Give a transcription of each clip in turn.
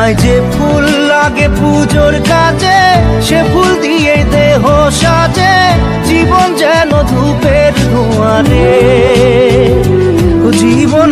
হায় যে ফুল লাগে পুজোর কাজে, সে ফুল দিয়ে দেহ সাজে, জীবন যেন ধূপের ধোঁয়ারে জীবন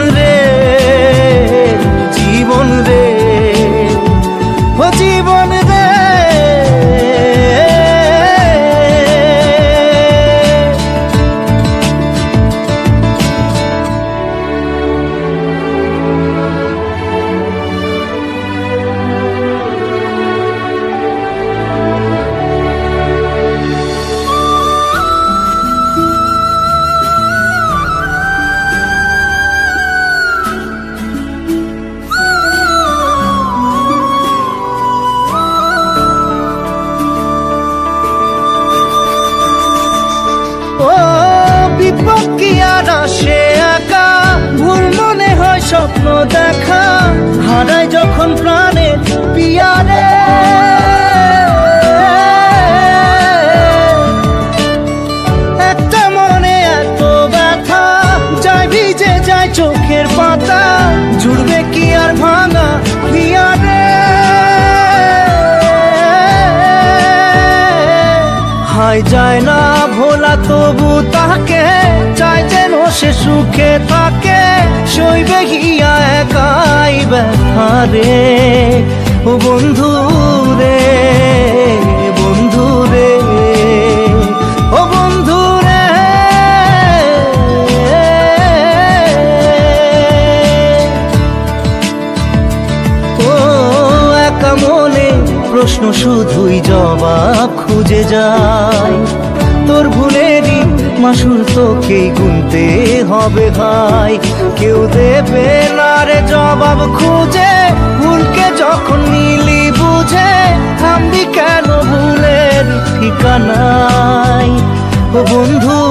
আসে একা। ভুল মনে হয় স্বপ্ন দেখা। হারায় যখন প্রাণে পিয়ারে। একটা মনে এত ব্যথা। যায় ভিজে যায় চোখের পাতা। জুড়বে কি আর ভাঙা পিয়ারে। হায় যায় না। সইবে গিয়া একাই ব্যথা রে। ও বন্ধু রে বন্ধু রে, ও বন্ধু রে। ও একা মনে প্রশ্ন শুধুই জবাব খুঁজে যায় তোর ভুলেরই মাসুল তোকেই গুনতে হবে ভাই কেউ দেবে না রে জবাব খুঁজে, ভুলকে যখন নিলি বুঝে থামবি কেন ভুলের ঠিকানায়? বন্ধু